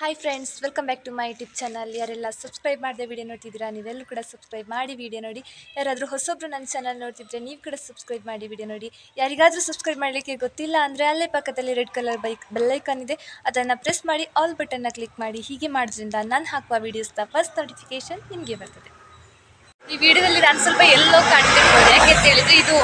Hi friends welcome back to my YouTube channel ಯಾರೆಲ್ಲ subscribe ಮಾಡಿದೆ video ನೋಡ್ತಿದ್ದೀರಾ ನೀವೆಲ್ಲೂ ಕೂಡ ಸಬ್ಸ್ಕ್ರೈಬ್ ಮಾಡಿ ವೀಡಿಯೋ ನೋಡಿ. ಯಾರಾದರೂ ಹೊಸೊಬ್ರು ನನ್ನ ಚಾನಲ್ ನೋಡ್ತಿದ್ರೆ ನೀವು ಕೂಡ ಸಬ್ಸ್ಕ್ರೈಬ್ ಮಾಡಿ ವೀಡಿಯೋ ನೋಡಿ. ಯಾರಿಗಾದರೂ ಸಬ್ಸ್ಕ್ರೈಬ್ ಮಾಡಲಿಕ್ಕೆ ಗೊತ್ತಿಲ್ಲ ಅಂದರೆ ಅಲ್ಲೇ ಪಕ್ಕದಲ್ಲಿ ರೆಡ್ ಕಲರ್ ಬೈಕ್ ಬೆಲ್ಲೈಕನ್ ಇದೆ. ಅದನ್ನು ಪ್ರೆಸ್ ಮಾಡಿ ಆಲ್ ಬಟನ್ನ ಕ್ಲಿಕ್ ಮಾಡಿ. ಹೀಗೆ ಮಾಡೋದ್ರಿಂದ ನಾನು ಹಾಕುವ ವೀಡಿಯೋಸ್ನ ಫಸ್ಟ್ ನೋಟಿಫಿಕೇಶನ್ ನಿಮಗೆ ಬರ್ತದೆ. ಈ ವಿಡಿಯೋದಲ್ಲಿ ನಾನು ಸ್ವಲ್ಪ ಎಲ್ಲೋ ಕಾಣ್ತಿರ್ಬೋದು. ಯಾಕೆ ಅಂತ ಹೇಳಿದರೆ ಇದು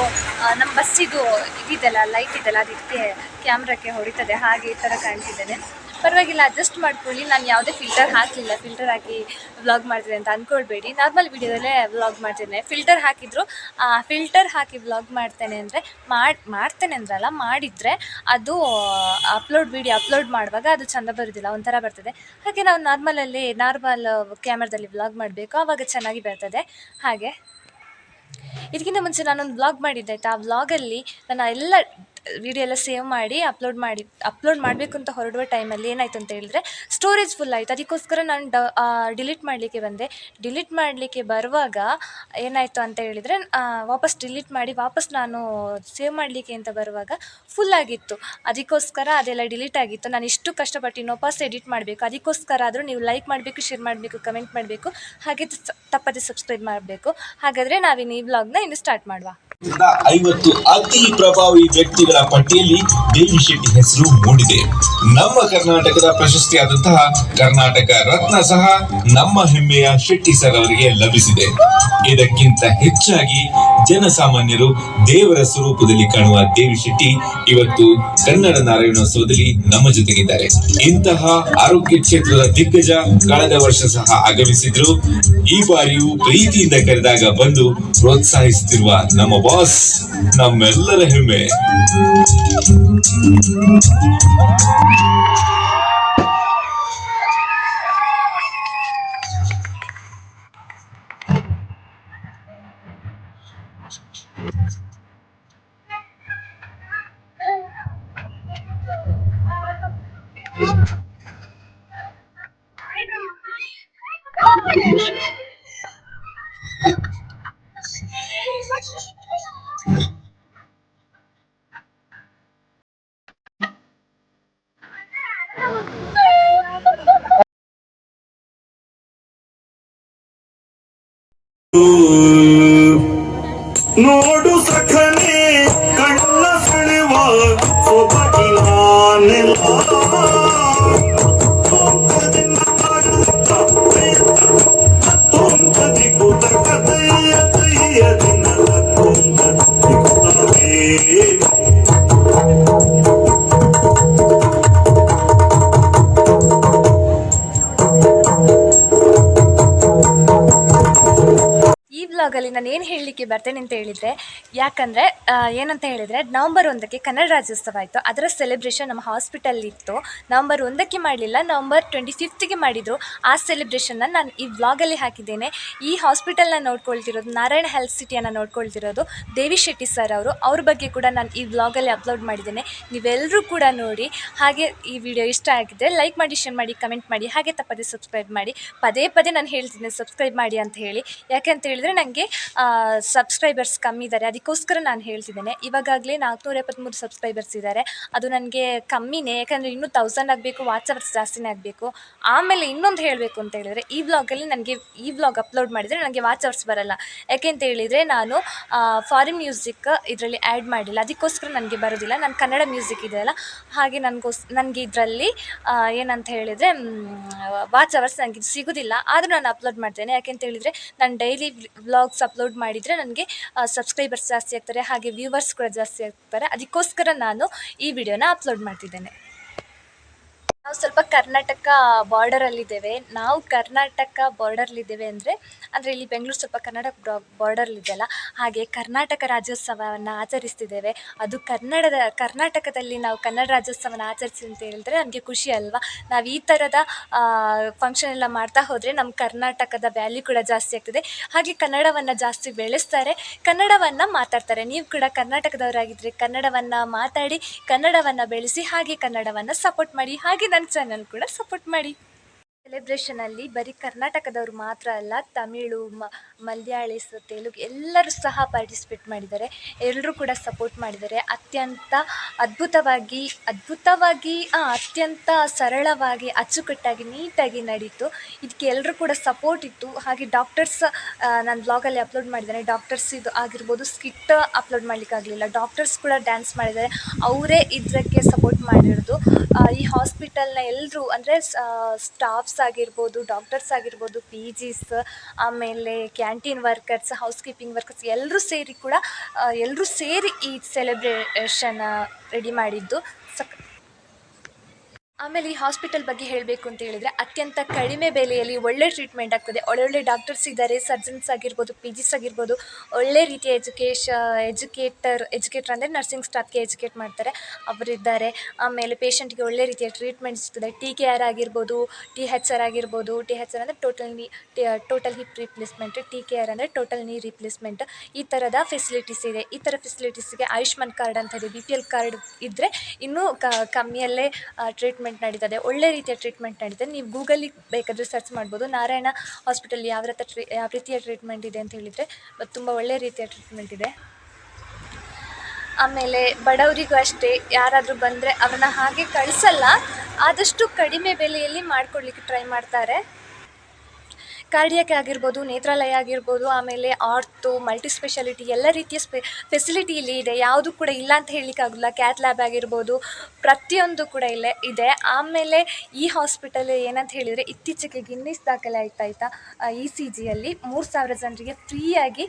ನಮ್ಮ ಬಸ್ ಇದು ಇದಿದೆಲ್ಲ ಲೈಟ್ ಇದೆಲ್ಲ, ಅದಕ್ಕೆ ಕ್ಯಾಮ್ರಾಕ್ಕೆ ಹೊಡಿತದೆ. ಹಾಗೆ ಈ ಥರ ಕಾಣ್ತಿದ್ದೇನೆ. ಪರವಾಗಿಲ್ಲ ಅಡ್ಜಸ್ಟ್ ಮಾಡ್ಕೊಳ್ಳಿ. ನಾನು ಯಾವುದೇ ಫಿಲ್ಟರ್ ಹಾಕಲಿಲ್ಲ. ಫಿಲ್ಟರ್ ಹಾಕಿ ವ್ಲಾಗ್ ಮಾಡ್ತೀನಿ ಅಂತ ಅಂದ್ಕೊಳ್ಬೇಡಿ ನಾರ್ಮಲ್ ವಿಡಿಯೋದಲ್ಲೇ ವ್ಲಾಗ್ ಮಾಡ್ತೇನೆ ಫಿಲ್ಟರ್ ಹಾಕಿದ್ರು ಫಿಲ್ಟರ್ ಹಾಕಿ ವ್ಲಾಗ್ ಮಾಡ್ತೇನೆ ಅಂದರೆ ಮಾಡಿ, ಮಾಡ್ತೇನೆ ಅಂದ್ರಲ್ಲ ಮಾಡಿದರೆ ಅದು ಅಪ್ಲೋಡ್ ವಿಡಿಯೋ ಅಪ್ಲೋಡ್ ಮಾಡುವಾಗ ಅದು ಚೆಂದ ಬರೋದಿಲ್ಲ, ಒಂಥರ ಬರ್ತದೆ. ಹಾಗೆ ನಾವು ನಾರ್ಮಲಲ್ಲಿ ನಾರ್ಮಲ್ ಕ್ಯಾಮ್ರಾದಲ್ಲಿ ವ್ಲಾಗ್ ಮಾಡಬೇಕು. ಆವಾಗ ಚೆನ್ನಾಗಿ ಬರ್ತದೆ. ಹಾಗೆ. ಇದಕ್ಕಿಂತ ಮುಂಚೆ ನಾನೊಂದು ವ್ಲಾಗ್ ಮಾಡಿದ್ದೆ ಆಯಿತಾ? ಆ ವ್ಲಾಗಲ್ಲಿ ನನ್ನ ಎಲ್ಲ ವಿಡಿಯೋ ಎಲ್ಲ ಸೇವ್ ಮಾಡಿ ಅಪ್ಲೋಡ್ ಮಾಡಿ ಅಪ್ಲೋಡ್ ಮಾಡಬೇಕು ಅಂತ ಹೊರಡುವ ಟೈಮಲ್ಲಿ ಏನಾಯಿತು ಅಂತ ಹೇಳಿದ್ರೆ ಸ್ಟೋರೇಜ್ ಫುಲ್ ಆಯಿತು. ಅದಕ್ಕೋಸ್ಕರ ನಾನು ಡ ಡಿಲೀಟ್ ಮಾಡಲಿಕ್ಕೆ ಬಂದೆ. ಡಿಲೀಟ್ ಮಾಡಲಿಕ್ಕೆ ಬರುವಾಗ ಏನಾಯಿತು ಅಂತ ಹೇಳಿದರೆ ವಾಪಸ್ ಡಿಲೀಟ್ ಮಾಡಿ ವಾಪಸ್ ನಾನು ಸೇವ್ ಮಾಡಲಿಕ್ಕೆ ಅಂತ ಬರುವಾಗ ಫುಲ್ ಆಗಿತ್ತು. ಅದಕ್ಕೋಸ್ಕರ ಅದೆಲ್ಲ ಡಿಲೀಟ್ ಆಗಿತ್ತು. ನಾನು ಇಷ್ಟು ಕಷ್ಟಪಟ್ಟು ಇನ್ನೊಪಾಸ್ ಎಡಿಟ್ ಮಾಡಬೇಕು. ಅದಕ್ಕೋಸ್ಕರ ಆದರೂ ನೀವು ಲೈಕ್ ಮಾಡಬೇಕು ಶೇರ್ ಮಾಡಬೇಕು ಕಮೆಂಟ್ ಮಾಡಬೇಕು. ಹಾಗೆ ತಪ್ಪದೆ ಸಬ್ಸ್ಕ್ರೈಬ್ ಮಾಡಬೇಕು. ಹಾಗಾದರೆ ನಾವಿನ್ನು ಈ ಬ್ಲಾಗ್ನ ಇನ್ನು ಸ್ಟಾರ್ಟ್ ಮಾಡುವ. ಐವತ್ತು ಅತಿ ಪ್ರಭಾವಿ ವ್ಯಕ್ತಿಗಳ ಪಟ್ಟಿಯಲ್ಲಿ ದೇವಿ ಶೆಟ್ಟಿ ಹೆಸರು ಮೂಡಿದೆ. ನಮ್ಮ ಕರ್ನಾಟಕದ ಪ್ರಶಸ್ತಿಯಾದಂತಹ ಕರ್ನಾಟಕ ರತ್ನ ಸಹ ನಮ್ಮ ಹೆಮ್ಮೆಯ ಶೆಟ್ಟಿ ಸರ್ ಅವರಿಗೆ ಲಭಿಸಿದೆ. ಇದಕ್ಕಿಂತ ಹೆಚ್ಚಾಗಿ ಜನಸಾಮಾನ್ಯರು ದೇವರ ಸ್ವರೂಪದಲ್ಲಿ ಕಾಣುವ ದೇವಿ ಶೆಟ್ಟಿ ಇವತ್ತು ಕನ್ನಡ ನಾರಾಯಣೋತ್ಸವದಲ್ಲಿ ನಮ್ಮ ಜೊತೆಗಿದ್ದಾರೆ. ಇಂತಹ ಆರೋಗ್ಯ ಕ್ಷೇತ್ರದ ದಿಗ್ಗಜ ಕಳೆದ ವರ್ಷ ಸಹ ಆಗಮಿಸಿದ್ರು. ಈ ಬಾರಿಯೂ ಪ್ರೀತಿಯಿಂದ ಕರೆದಾಗ ಬಂದು ಪ್ರೋತ್ಸಾಹಿಸುತ್ತಿರುವ ನಮ್ಮ ಬಾಸ್ ನಮ್ಮೆಲ್ಲರ ಹೆಮ್ಮೆ. ನೋಡು ಸಖನೆ ಕಣ್ಣ ಸೆಳೆವ ಸೊಬಗಿನಾನೆಲ್ಲ அது நடக்கும் நன்றி ವ್ಲಾಗಲ್ಲಿ ನಾನು ಏನು ಹೇಳಲಿಕ್ಕೆ ಬರ್ತೇನೆ ಅಂತ ಹೇಳಿದರೆ, ಯಾಕಂದರೆ ಏನಂತ ಹೇಳಿದರೆ, ನವಂಬರ್ ಒಂದಕ್ಕೆ ಕನ್ನಡ ರಾಜ್ಯೋತ್ಸವ ಆಯಿತು. ಅದರ ಸೆಲೆಬ್ರೇಷನ್ ನಮ್ಮ ಹಾಸ್ಪಿಟಲ್ ಇತ್ತು. ನವಂಬರ್ ಒಂದಕ್ಕೆ ಮಾಡಲಿಲ್ಲ, ನವಂಬರ್ ಟ್ವೆಂಟಿ ಫಿಫ್ತಿಗೆ ಮಾಡಿದರು. ಆ ಸೆಲೆಬ್ರೇಷನ್ನ ನಾನು ಈ ವ್ಲಾಗಲ್ಲಿ ಹಾಕಿದ್ದೇನೆ. ಈ ಹಾಸ್ಪಿಟಲ್ನ ನೋಡ್ಕೊಳ್ತಿರೋದು, ನಾರಾಯಣ ಹೆಲ್ತ್ ಸಿಟಿಯನ್ನು ನೋಡ್ಕೊಳ್ತಿರೋದು ದೇವಿ ಶೆಟ್ಟಿ ಸರ್ ಅವರು. ಅವ್ರ ಬಗ್ಗೆ ಕೂಡ ನಾನು ಈ ವ್ಲಾಗಲ್ಲಿ ಅಪ್ಲೋಡ್ ಮಾಡಿದ್ದೇನೆ. ನೀವೆಲ್ಲರೂ ಕೂಡ ನೋಡಿ. ಹಾಗೆ ಈ ವಿಡಿಯೋ ಇಷ್ಟ ಆಗಿದೆ ಲೈಕ್ ಮಾಡಿ ಶೇರ್ ಮಾಡಿ ಕಮೆಂಟ್ ಮಾಡಿ. ಹಾಗೆ ತಪ್ಪದೆ ಸಬ್ಸ್ಕ್ರೈಬ್ ಮಾಡಿ. ಪದೇ ಪದೇ ನಾನು ಹೇಳ್ತಿದ್ದೆ ಸಬ್ಸ್ಕ್ರೈಬ್ ಮಾಡಿ ಅಂತ ಹೇಳಿ. ಯಾಕೆ ಅಂತ ಹೇಳಿದರೆ ನನಗೆ ಸಬ್ಸ್ಕ್ರೈಬರ್ಸ್ ಕಮ್ಮಿ ಇದ್ದಾರೆ ಅದಕ್ಕೋಸ್ಕರ ನಾನು ಹೇಳ್ತಿದ್ದೇನೆ. ಇವಾಗಲೇ ನಾಲ್ಕುನೂರ ಎಪ್ಪತ್ತ್ಮೂರು ಸಬ್ಸ್ಕ್ರೈಬರ್ಸ್ ಇದ್ದಾರೆ ಅದು ನನಗೆ ಕಮ್ಮಿನೇ. ಯಾಕಂದರೆ ಇನ್ನೂ ತೌಸಂಡ್ ಆಗಬೇಕು ವಾಟ್ಸಪ್ಸ್ ಜಾಸ್ತಿನೇ ಆಗಬೇಕು. ಆಮೇಲೆ ಇನ್ನೊಂದು ಹೇಳಬೇಕು ಅಂತ ಹೇಳಿದರೆ, ಈ ವ್ಲಾಗಲ್ಲಿ ನನಗೆ ಈ ವ್ಲಾಗ್ ಅಪ್ಲೋಡ್ ಮಾಡಿದರೆ ನನಗೆ ವಾಟ್ಸಪ್ಸ್ ಬರಲ್ಲ. ಯಾಕೆ ಅಂತ ಹೇಳಿದರೆ, ನಾನು ಫಾರಿನ್ ಮ್ಯೂಸಿಕ್ ಇದರಲ್ಲಿ ಆ್ಯಡ್ ಮಾಡಿಲ್ಲ. ಅದಕ್ಕೋಸ್ಕರ ನನಗೆ ಬರೋದಿಲ್ಲ. ನಾನು ಕನ್ನಡ ಮ್ಯೂಸಿಕ್ ಇದೆಯಲ್ಲ ಹಾಗೆ ನನಗೋಸ್, ನನಗೆ ಇದರಲ್ಲಿ ಏನಂತ ಹೇಳಿದರೆ ವಾಚ್ ಅವರ್ಸ್ ನನಗೆ ಸಿಗೋದಿಲ್ಲ. ಆದರೂ ನಾನು ಅಪ್ಲೋಡ್ ಮಾಡ್ತೇನೆ. ಯಾಕೆಂತ ಹೇಳಿದರೆ, ನಾನು ಡೈಲಿ ವ್ಲಾಗ್ಸ್ ಅಪ್ಲೋಡ್ ಮಾಡಿದರೆ ನನಗೆ ಸಬ್ಸ್ಕ್ರೈಬರ್ಸ್ ಜಾಸ್ತಿ ಆಗ್ತಾರೆ, ಹಾಗೆ ವ್ಯೂವರ್ಸ್ ಕೂಡ ಜಾಸ್ತಿ ಆಗ್ತಾರೆ. ಅದಕ್ಕೋಸ್ಕರ ನಾನು ಈ ವಿಡಿಯೋನ ಅಪ್ಲೋಡ್ ಮಾಡ್ತಿದ್ದೇನೆ. ನಾವು ಸ್ವಲ್ಪ ಕರ್ನಾಟಕ ಬಾರ್ಡರಲ್ಲಿದ್ದೇವೆ ನಾವು ಕರ್ನಾಟಕ ಬಾರ್ಡರ್ಲಿದ್ದೇವೆ ಅಂದರೆ, ಅಂದ್ರೆ ಇಲ್ಲಿ ಬೆಂಗಳೂರು ಸ್ವಲ್ಪ ಕನ್ನಡ ಬಾರ್ಡರ್ಲಿದೆಯಲ್ಲ ಹಾಗೆ ಕರ್ನಾಟಕ ರಾಜ್ಯೋತ್ಸವವನ್ನು ಆಚರಿಸ್ತಿದ್ದೇವೆ. ಅದು ಕನ್ನಡದ, ಕರ್ನಾಟಕದಲ್ಲಿ ನಾವು ಕನ್ನಡ ರಾಜ್ಯೋತ್ಸವನ ಆಚರಿಸಿ ಅಂತ ಹೇಳಿದ್ರೆ ನಮಗೆ ಖುಷಿ ಅಲ್ವಾ? ನಾವು ಈ ಥರದ ಫಂಕ್ಷನ್ ಎಲ್ಲ ಮಾಡ್ತಾ ಹೋದರೆ ನಮ್ಮ ಕರ್ನಾಟಕದ ವ್ಯಾಲ್ಯೂ ಕೂಡ ಜಾಸ್ತಿ ಆಗ್ತದೆ. ಹಾಗೆ ಕನ್ನಡವನ್ನು ಜಾಸ್ತಿ ಬೆಳೆಸ್ತಾರೆ, ಕನ್ನಡವನ್ನು ಮಾತಾಡ್ತಾರೆ. ನೀವು ಕೂಡ ಕರ್ನಾಟಕದವರಾಗಿದ್ದರೆ ಕನ್ನಡವನ್ನು ಮಾತಾಡಿ, ಕನ್ನಡವನ್ನು ಬೆಳೆಸಿ, ಹಾಗೆ ಕನ್ನಡವನ್ನು ಸಪೋರ್ಟ್ ಮಾಡಿ, ಹಾಗೆ ನನ್ನ ಚಾನಲ್ ಕೂಡ ಸಪೋರ್ಟ್ ಮಾಡಿ. ಸೆಲೆಬ್ರೇಷನಲ್ಲಿ ಬರೀ ಕರ್ನಾಟಕದವರು ಮಾತ್ರ ಅಲ್ಲ, ತಮಿಳು ಮಲಯಾಳಿಸ್ ತೆಲುಗು ಎಲ್ಲರೂ ಸಹ ಪಾರ್ಟಿಸಿಪೇಟ್ ಮಾಡಿದ್ದಾರೆ. ಎಲ್ಲರೂ ಕೂಡ ಸಪೋರ್ಟ್ ಮಾಡಿದ್ದಾರೆ. ಅತ್ಯಂತ ಅದ್ಭುತವಾಗಿ ಅದ್ಭುತವಾಗಿ ಅತ್ಯಂತ ಸರಳವಾಗಿ, ಅಚ್ಚುಕಟ್ಟಾಗಿ, ನೀಟಾಗಿ ನಡೀತು. ಇದಕ್ಕೆ ಎಲ್ಲರೂ ಕೂಡ ಸಪೋರ್ಟ್ ಇತ್ತು. ಹಾಗೆ ಡಾಕ್ಟರ್ಸ್ ನಾನು ಬ್ಲಾಗಲ್ಲಿ ಅಪ್ಲೋಡ್ ಮಾಡಿದ್ದೇನೆ. ಡಾಕ್ಟರ್ಸ್ ಇದು ಆಗಿರ್ಬೋದು ಸ್ಕಿಟ್ ಅಪ್ಲೋಡ್ ಮಾಡಲಿಕ್ಕಾಗಲಿಲ್ಲ ಡಾಕ್ಟರ್ಸ್ ಕೂಡ ಡ್ಯಾನ್ಸ್ ಮಾಡಿದ್ದಾರೆ. ಅವರೇ ಇದಕ್ಕೆ ಸಪೋರ್ಟ್ ಮಾಡಿರೋದು. ಈ ಹಾಸ್ಪಿಟಲ್ನ ಎಲ್ಲರೂ ಅಂದರೆ ಸ್ಟಾಫ್ಸ್ ಆಗಿರ್ಬೋದು ಡಾಕ್ಟರ್ಸ್ ಆಗಿರ್ಬೋದು ಪಿ ಜಿಸ್ ಆಮೇಲೆ canteen workers house keeping workers ಎಲ್ಲರೂ ಸೇರಿ ಕೂಡ ಎಲ್ಲರೂ ಸೇರಿ ಈ ಸೆಲೆಬ್ರೇಷನ್ ರೆಡಿ ಮಾಡಿದ್ದು. ಸಕ್ ಆಮೇಲೆ ಈ ಹಾಸ್ಪಿಟಲ್ ಬಗ್ಗೆ ಹೇಳಬೇಕು ಅಂತ ಹೇಳಿದರೆ ಅತ್ಯಂತ ಕಡಿಮೆ ಬೆಲೆಯಲ್ಲಿ ಒಳ್ಳೆ ಟ್ರೀಟ್ಮೆಂಟ್ ಆಗ್ತದೆ. ಒಳ್ಳೊಳ್ಳೆ ಡಾಕ್ಟರ್ಸ್ ಇದ್ದಾರೆ ಸರ್ಜನ್ಸ್ ಆಗಿರ್ಬೋದು ಪಿ ಜಿಸ್ ಆಗಿರ್ಬೋದು. ಒಳ್ಳೆ ರೀತಿಯ ಎಜುಕೇಶ ಎಜುಕೇಟರ್ ಎಜುಕೇಟರ್ ಅಂದರೆ ನರ್ಸಿಂಗ್ ಸ್ಟಾಫ್ಗೆ ಎಜುಕೇಟ್ ಮಾಡ್ತಾರೆ. ಅವರಿದ್ದಾರೆ. ಆಮೇಲೆ ಪೇಷಂಟ್ಗೆ ಒಳ್ಳೆ ರೀತಿಯ ಟ್ರೀಟ್ಮೆಂಟ್ ಸಿಗ್ತದೆ. ಟಿ ಕೆ ಆರ್ ಆಗಿರ್ಬೋದು ಟಿ ಹೆಚ್ ಆರ್ ಆಗಿರ್ಬೋದು. ಟಿ ಹೆಚ್ ಆರ್ ಅಂದರೆ total knee total hip replacement T K R ಅಂದರೆ ಟೋಟಲ್ ನೀ ರಿಪ್ಲೇಸ್ಮೆಂಟ್ ಈ ಥರದ ಫೆಸಿಲಿಟೀಸ್ ಇದೆ. ಈ ಥರ ಫೆಸಿಲಿಟೀಸ್ಗೆ ಆಯುಷ್ಮಾನ್ ಕಾರ್ಡ್ ಅಂತ ಇದೆ. ಬಿ ಪಿ ಎಲ್ ಕಾರ್ಡ್ ಇದ್ದರೆ ಇನ್ನೂ ಕಮ್ಮಿಯಲ್ಲೇ ಟ್ರೀಟ್ಮೆಂಟ್ ನಡೀತದೆ, ಒಳ್ಳೆ ರೀತಿಯ ಟ್ರೀಟ್ಮೆಂಟ್ ನಡೀತದೆ. ನೀವು ಗೂಗಲಿಗೆ ಬೇಕಾದರೆ ಸರ್ಚ್ ಮಾಡ್ಬೋದು. ನಾರಾಯಣ ಹಾಸ್ಪಿಟಲ್ ಯಾವ ರೀತಿ ಟ್ರೀ ಯಾವ ರೀತಿಯ ಟ್ರೀಟ್ಮೆಂಟ್ ಇದೆ ಅಂತ ಹೇಳಿದರೆ ತುಂಬ ಒಳ್ಳೆ ರೀತಿಯ ಟ್ರೀಟ್ಮೆಂಟ್ ಇದೆ. ಆಮೇಲೆ ಬಡವರಿಗೂ ಅಷ್ಟೇ, ಯಾರಾದರೂ ಬಂದರೆ ಅವ್ರನ್ನ ಹಾಗೆ ಕಳಿಸಲ್ಲ, ಆದಷ್ಟು ಕಡಿಮೆ ಬೆಲೆಯಲ್ಲಿ ಮಾಡಿಕೊಡ್ಲಿಕ್ಕೆ ಟ್ರೈ ಮಾಡ್ತಾರೆ. ಕಾರ್ಡಿಯಕ್ ಆಗಿರ್ಬೋದು, ನೇತ್ರಾಲಯ ಆಗಿರ್ಬೋದು, ಆಮೇಲೆ ಆರ್ಥು ಮಲ್ಟಿ ಸ್ಪೆಷಾಲಿಟಿ ಎಲ್ಲ ರೀತಿಯ ಸ್ಪೆ ಫೆಸಿಲಿಟಿ ಇಲ್ಲಿ ಇದೆ. ಯಾವುದು ಕೂಡ ಇಲ್ಲ ಅಂತ ಹೇಳಲಿಕ್ಕಾಗಲ್ಲ ಕ್ಯಾತ್ ಲ್ಯಾಬ್ ಆಗಿರ್ಬೋದು, ಪ್ರತಿಯೊಂದು ಕೂಡ ಇಲ್ಲೇ ಇದೆ. ಆಮೇಲೆ ಈ ಹಾಸ್ಪಿಟಲ್ ಏನಂತ ಹೇಳಿದರೆ, ಇತ್ತೀಚೆಗೆ ಗಿನ್ನಿಸ್ ದಾಖಲೆ ಆಯ್ತಾ ಆಯಿತಾ ಇ ಸಿ ಜಿಯಲ್ಲಿ ಮೂರು ಸಾವಿರ ಜನರಿಗೆ ಫ್ರೀಯಾಗಿ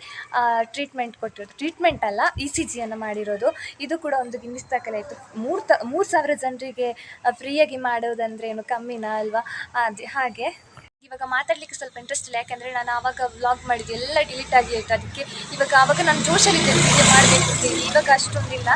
ಟ್ರೀಟ್ಮೆಂಟ್ ಕೊಟ್ಟಿರೋದು. ಟ್ರೀಟ್ಮೆಂಟ್ ಅಲ್ಲ ಇ ಸಿ ಜಿಯನ್ನು ಮಾಡಿರೋದು. ಇದು ಕೂಡ ಒಂದು ಗಿನ್ನಿಸ್ ದಾಖಲೆ ಆಯಿತು. ಮೂರು ತ, ಮೂರು ಸಾವಿರ ಜನರಿಗೆ ಫ್ರೀಯಾಗಿ ಮಾಡೋದಂದ್ರೆ ಏನು ಕಮ್ಮಿನಾ, ಅಲ್ವಾ? ಅದು, ಹಾಗೆ. ಇವಾಗ ಮಾತಾಡ್ಲಿಕ್ಕೆ ಸ್ವಲ್ಪ ಇಂಟ್ರೆಸ್ಟ್ ಇಲ್ಲ. ಯಾಕಂದ್ರೆ ನಾನು ಆವಾಗ ವ್ಲಾಗ್ ಮಾಡಿದ್ದು ಎಲ್ಲ ಡಿಲೀಟ್ ಆಗಿ ಆಯಿತು. ಅದಕ್ಕೆ ಇವಾಗ ಆವಾಗ ನಾನು ಜೋಶಲ್ಲಿ ವಿಡಿಯೋ ಮಾಡಬೇಕು ಇವಾಗ ಅಷ್ಟೊಂದಿಲ್ಲ.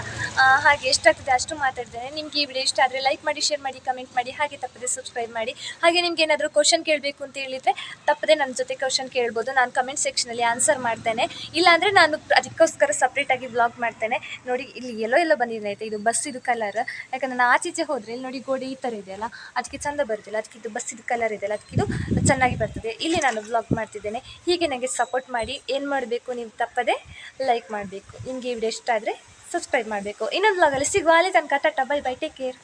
ಹಾಗೆ ಹಾಗೆ ಎಷ್ಟಾಗ್ತದೆ ಅಷ್ಟು ಮಾತಾಡ್ತೇನೆ. ನಿಮಗೆ ಈ ವಿಡಿಯೋ ಇಷ್ಟ ಆದರೆ ಲೈಕ್ ಮಾಡಿ ಶೇರ್ ಮಾಡಿ ಕಮೆಂಟ್ ಮಾಡಿ, ಹಾಗೆ ತಪ್ಪದೆ ಸಬ್ಸ್ಕ್ರೈಬ್ ಮಾಡಿ. ಹಾಗೆ ನಿಮ್ಗೆ ಏನಾದರೂ ಕ್ವಶನ್ ಕೇಳಬೇಕು ಅಂತ ಹೇಳಿದರೆ ತಪ್ಪದೆ ನನ್ನ ಜೊತೆ ಕ್ವಶನ್ ಕೇಳ್ಬೋದು. ನಾನು ಕಮೆಂಟ್ ಸೆಕ್ಷನಲ್ಲಿ ಆನ್ಸರ್ ಮಾಡ್ತೇನೆ. ಇಲ್ಲಾಂದರೆ ನಾನು ಅದಕ್ಕೋಸ್ಕರ ಸಪ್ರೇಟಾಗಿ ವ್ಲಾಗ್ ಮಾಡ್ತೇನೆ. ನೋಡಿ, ಇಲ್ಲಿ ಎಲ್ಲೋ ಎಲ್ಲೋ ಬಂದಿದೆ ಆಯಿತಾ ಇದು ಬಸ್ ಇದು ಕಲರ್ ಯಾಕಂದ್ರೆ ನಾನು ಆಚೀಚೆ ಹೋದರೆ ಇಲ್ಲಿ ನೋಡಿ ಗೋಡೆ ಈ ಥರ ಇದೆಯಲ್ಲ? ಅದಕ್ಕೆ ಚಂದ ಬರುತ್ತಿಲ್ಲ ಅದಕ್ಕೆ ಇದು ಬಸ್ ಇದು ಕಲರ್ ಇದೆಯಲ್ಲ? ಇದು ಚೆನ್ನಾಗಿ ಬರ್ತದೆ. ಇಲ್ಲಿ ನಾನು ವ್ಲಾಗ್ ಮಾಡ್ತಿದ್ದೇನೆ. ಹೀಗೆ ನನಗೆ ಸಪೋರ್ಟ್ ಮಾಡಿ ಏನು ಮಾಡಬೇಕು ನೀವು ತಪ್ಪದೆ ಲೈಕ್ ಮಾಡಬೇಕು. ನಿಮಗೆ ವಿಡಿಯೋ ಇಷ್ಟ ಆದರೆ ಸಬ್ಸ್ಕ್ರೈಬ್ ಮಾಡಬೇಕು. ಇನ್ನೊಂದು ವ್ಲಾಗಲ್ಲಿ ಸಿಗುವ ಅಲ್ಲಿ ತನಕ tata bye bye take care